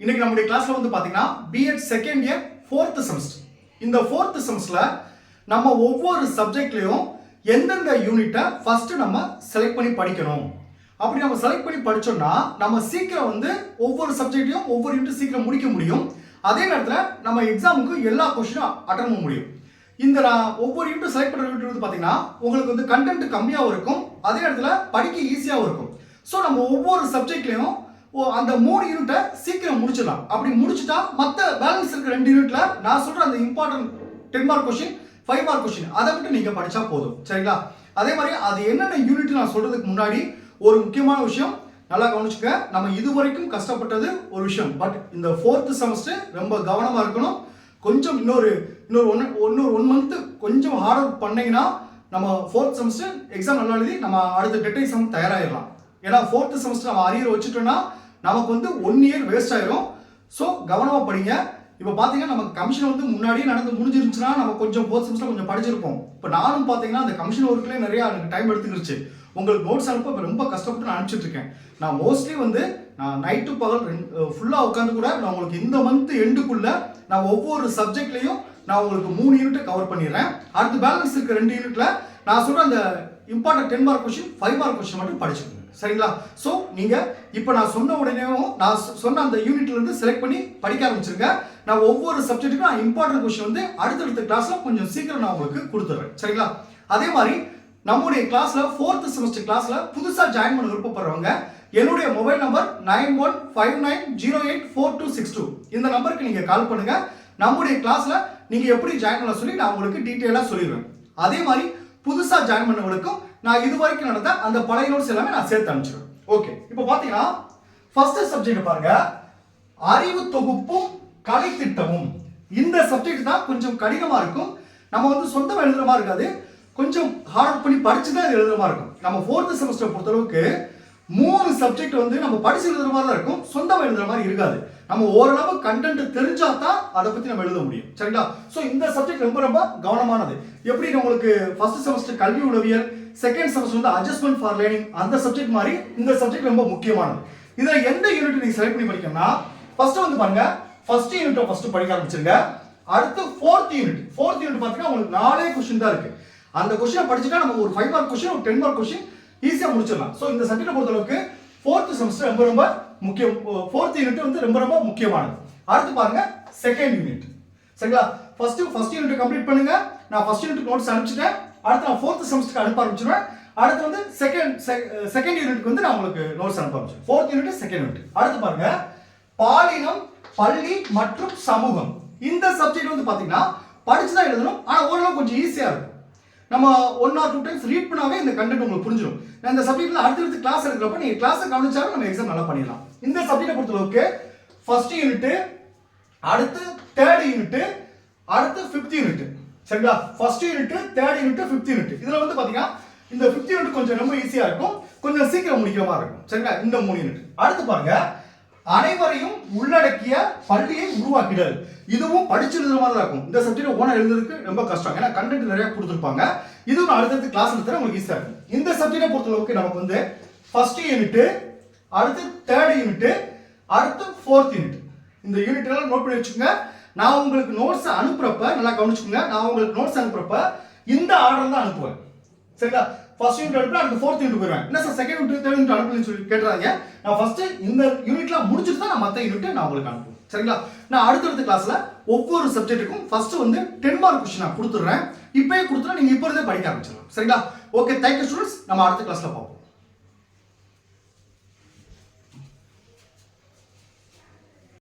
இன்னைக்கு நம்முடைய கிளாஸ்ல வந்து பாத்தீங்கன்னா BEd second year fourth semester இந்த ஃபோர்த் செமஸ்டர்ல நம்ம ஒவ்வொரு சப்ஜெக்ட்லயும் எந்தெந்த யூனிட்டை ஃபர்ஸ்ட் நம்ம செலக்ட் பண்ணி படிக்கணும். அப்படி நம்ம செலக்ட் பண்ணி படிச்சோம்னா நம்ம சீக்கிரம் வந்து ஒவ்வொரு சப்ஜெக்ட்டையும் ஒவ்வொரு யூனிட் சீக்கிரம் முடிக்க முடியும். அதே நேரத்தில் நம்ம எக்ஸாமுக்கு எல்லா கொஸ்டினும் அட்டன் பண்ண முடியும். இந்த நான் ஒவ்வொரு யூனிட் செலக்ட் பண்ணுற யூனிட் வந்து பார்த்தீங்கன்னா உங்களுக்கு வந்து கண்டென்ட் கம்மியாகவும் இருக்கும். அதே நேரத்தில் படிக்க ஈஸியாகவும் இருக்கும். ஸோ நம்ம ஒவ்வொரு சப்ஜெக்ட்லையும் அந்த மூணு யூனிட்டை சீக்கிரம் முடிச்சிடலாம். அப்படி முடிச்சுட்டா மற்ற பேலன்ஸ் இருக்கிற ரெண்டு யூனிட்ல நான் சொல்ற அந்த important ten mark question five mark question அதை மட்டும் நீங்க படிச்சா போதும். சரிங்களா? அதே மாதிரி அது என்னென்ன யூனிட் நான் சொல்றதுக்கு முன்னாடி ஒரு முக்கியமான விஷயம் நல்லா கவனிச்சுக்க நம்ம இதுவரைக்கும் கஷ்டப்பட்டது ஒரு விஷயம். பட் இந்த ஃபோர்த்து செமஸ்டர் ரொம்ப கவனமா இருக்கணும். கொஞ்சம் இன்னொரு இன்னொரு ஒன் இன்னொரு ஒன் மந்த் கொஞ்சம் ஹார்ட் ஒர்க் பண்ணீங்கன்னா நம்ம ஃபோர்த் செமஸ்டர் எக்ஸாம் நல்லா எழுதி நம்ம அடுத்த டெட் எக்ஸாம் தயாராகிடலாம் ஏன்னா ஃபோர்த் செமஸ்டர் நம்ம அரியர் வச்சுட்டோம்னா நமக்கு வந்து ஒன் இயர் வேஸ்ட் ஆயிரும். ஸோ கவனமாக படிங்க. இப்போ பார்த்தீங்கன்னா நமக்கு கமிஷன் வந்து முன்னாடியே நடந்து முடிஞ்சிருந்துச்சுன்னா நம்ம கொஞ்சம் ஃபோர்த் செமஸ்டர் கொஞ்சம் படிச்சிருப்போம். இப்போ நானும் பார்த்தீங்கன்னா அந்த கமிஷன் ஒர்க்லேயே நிறையா எனக்கு டைம் எடுத்துக்கிருச்சு. உங்களுக்கு நோட்ஸ் அனுப்ப இப்போ ரொம்ப கஷ்டப்பட்டு நான் அனுப்பிச்சிட்ருக்கேன் நான் மோஸ்ட்லி வந்து நான் நைட்டு பகல் ரெண்டு ஃபுல்லாக உட்காந்து கூட நான் உங்களுக்கு இந்த மந்த் எண்டுக்குள்ள நான் ஒவ்வொரு சப்ஜெக்ட்லையும் நான் உங்களுக்கு மூணு யூனிட்டை கவர் பண்ணிடுறேன். அடுத்து பேலன்ஸ் இருக்க ரெண்டு யூனிட்டில் நான் சொல்கிற அந்த important ten mark question five mark question மட்டும் படிச்சுக்கணும் சரிங்களா? ஸோ நீங்கள் இப்போ நான் சொன்ன உடனேவும் நான் சொ- சொன்ன அந்த யூனிட்லேருந்து செலக்ட் பண்ணி படிக்க ஆரம்பிச்சிருங்க. நான் ஒவ்வொரு சப்ஜெக்ட்டுக்கும் நான் இம்பார்ட்டன்ட் கொஸ்டின் வந்து அடுத்தடுத்த கிளாஸில் கொஞ்சம் சீக்கிரம் நான் உங்களுக்கு கொடுத்துட்றேன் சரிங்களா? அதே மாதிரி நம்முடைய கிளாஸில் ஃபோர்த் செமஸ்டர் கிளாஸில் புதுசாக ஜாயின் பண்ண விருப்பப்படுறவங்க என்னுடைய mobile number nine one five nine zero eight four two six two இந்த நம்பருக்கு நீங்கள் கால் பண்ணுங்கள் நம்முடைய கிளாஸில் நீங்கள் எப்படி ஜாயின் பண்ண சொல்லி நான் உங்களுக்கு டீட்டெயிலாக சொல்லிடுவேன் அதே மாதிரி புதுசாக ஜாயின் பண்ணவங்களுக்கும் நான் இது வரைக்கும் நடந்த அந்த பழைய நோட்ஸ் எல்லாமே நான் சேர்த்து அனுப்பிச்சிடுவேன். ஓகே இப்போ பார்த்தீங்கன்னா ஃபர்ஸ்ட் சப்ஜெக்ட் பாருங்க. அறிவு தொகுப்பும் கலை திட்டமும். இந்த சப்ஜெக்ட் தான் கொஞ்சம் கடினமாக இருக்கும். நம்ம வந்து சொந்தமாக எழுதுற மாதிரி இருக்காது. கொஞ்சம் ஹார்ட் பண்ணி படிச்சு தான் எழுதுற மாதிரி இருக்கும். நம்ம ஃபோர்த்து செமஸ்டர் பொறுத்தளவுக்கு மூணு சப்ஜெக்ட் வந்து நம்ம படிச்சு எழுதுற மாதிரி தான் இருக்கும். சொந்தமாக எழுதுற மாதிரி இருக்காது. நம்ம ஓரளவு கண்டென்ட் தெரிஞ்சா தான் அதை பற்றி நம்ம எழுத முடியும். சரிங்களா? ஸோ இந்த சப்ஜெக்ட் ரொம்ப ரொம்ப கவனமானது. எப்படி உங்களுக்கு ஃபர்ஸ்ட் செமஸ்டர் கல்வி உளவியல் செகண்ட் செமஸ்டர் வந்து அட்ஜஸ்ட்மெண்ட் ஃபார் லேர்னிங் அந்த சப்ஜெக்ட் மாதிரி இந்த சப்ஜெக்ட் ரொம்ப முக்கியமானது. இதில் எந்த யூனிட் நீங்கள் செலக்ட் பண்ணி படிக்கணும்னா ஃபர்ஸ்ட் வந்து பாருங்க ஃபர்ஸ்ட் யூனிட்டை ஃபர்ஸ்ட் படிக்க ஆரம்பிச்சிருங்க. அடுத்து ஃபோர்த் யூனிட் ஃபோர்த் யூனிட் பார்த்தீங்கன்னா உங்களுக்கு நாலே கொஸ்டின் தான் இருக்கு. அந்த கொஸ்டினை படிச்சுட்டா நம்ம ஒரு ஃபைவ் மார்க் கொஸ்டின் ஒரு டென் மார்க் கொஸ்டின் ஈஸியாக முடிச்சிடலாம். ஸோ இந்த சப்ஜெக்டை பொறுத்தளவுக்கு ஃபோர்த் செமஸ்டர் ரொம்ப ரொம்ப முக்கியம். ஃபோர்த் யூனிட் வந்து ரொம்ப ரொம்ப முக்கியமானது. அடுத்து பாருங்க செகண்ட் யூனிட் சரிங்களா? ஃபர்ஸ்ட் ஃபர்ஸ்ட் யூனிட் கம்ப்ளீட் பண்ணுங்க. நான் ஃபர்ஸ்ட் யூனிட் நோட்ஸ் அனுப்பிச்சிட்டேன். அடுத்து நான் ஃபோர்த் செமஸ்டருக்கு அனுப்ப ஆரம்பிச்சிருவேன். அடுத்து வந்து செகண்ட் செகண்ட் யூனிட்க்கு வந்து நான் உங்களுக்கு நோட்ஸ் அனுப்ப ஆரம்பிச்சேன் ஃபோர்த் யூனிட் செகண்ட் யூனிட் அடுத்து பாருங்க. பாலினம் பள்ளி மற்றும் சமூகம். இந்த சப்ஜெக்ட் வந்து பாத்தீங்கன்னா படிச்சு தான் எழுதணும். ஆனா ஓரளவு கொஞ்சம் ஈஸியா இருக்கும். நம்ம one or two times read பண்ணாவே இந்த கண்டென்ட் உங்களுக்கு புரிஞ்சிடும் நான் இந்த சப்ஜெக்ட்ல அடுத்தடுத்து கிளாஸ் எடுக்கிறப்ப நீங்க கிளாஸை கவனிச்சாலும் நம்ம எக்ஸாம் நல்லா பண்ணிடலாம். இந்த சப்ஜெக்டை பொறுத்தளவுக்கு ஃபர்ஸ்ட் யூனிட் அடுத்து தேர்ட் யூனிட் அடுத்து ஃபிஃப்த் யூனிட் சரிங்களா? First unit third unit fifth unit இதில் வந்து பார்த்தீங்கன்னா இந்த ஃபிஃப்த் யூனிட் கொஞ்சம் ரொம்ப ஈஸியாக இருக்கும். கொஞ்சம் சீக்கிரம் முடிக்கிற மாதிரி இருக்கும். சரிங்களா? இந்த மூணு யூனிட் அடுத்து பாருங்க. அனைவரையும் உள்ளடக்கிய பள்ளியை உருவாக்கிடல். இதுவும் படிச்சிருந்த மாதிரி தான் இருக்கும். இந்த சப்ஜெக்ட் ஓனா எழுதுறதுக்கு ரொம்ப கஷ்டம். ஏன்னா கண்டென்ட் நிறைய கொடுத்துருப்பாங்க. இதுவும் நான் அடுத்தடுத்து கிளாஸ் எடுத்துறேன் உங்களுக்கு ஈஸியாக இருக்கும். இந்த சப்ஜெக்டை பொறுத்தளவுக்கு நமக்கு வந்து ஃபர்ஸ்ட் யூனிட்டு அடுத்து தேர்ட் யூனிட்டு அடுத்து ஃபோர்த் யூனிட் இந்த யூனிட் எல்லாம் நோட் பண்ணி வச்சுக்கோங்க. நான் உங்களுக்கு நோட்ஸ் அனுப்புறப்ப நல்லா கவனிச்சுக்கோங்க நான் உங்களுக்கு நோட்ஸ் அனுப்புறப்ப இந்த ஆர்டர் தான் அனுப்புவேன். சரிங்களா? ஃபர்ஸ்ட் யூனிட் அனுப்பி அடுத்து ஃபோர்த் யூனிட் போயிடுவேன். என்ன sir second unit third unit அனுப்புன்னு சொல்லி கேட்டுறாங்க நான் ஃபர்ஸ்ட் இந்த யூனிட்லாம் முடிச்சுட்டு தான் நான் மற்ற யூனிட் நான் உங்களுக்கு அனுப்புவேன். சரிங்களா? நான் அடுத்தடுத்த கிளாஸ்ல ஒவ்வொரு சப்ஜெக்ட்டுக்கும் ஃபர்ஸ்ட் வந்து டென் மார்க் கொஸ்டின் நான் கொடுத்துட்றேன். இப்பயே கொடுத்துட்டா நீங்க இப்போ இருந்தே படிக்க ஆரம்பிச்சிடலாம். சரிங்களா? ஓகே தேங்க்யூ ஸ்டூடெண்ட்ஸ் நம்ம அடுத்த கிளாஸ்ல பார்ப்போம்.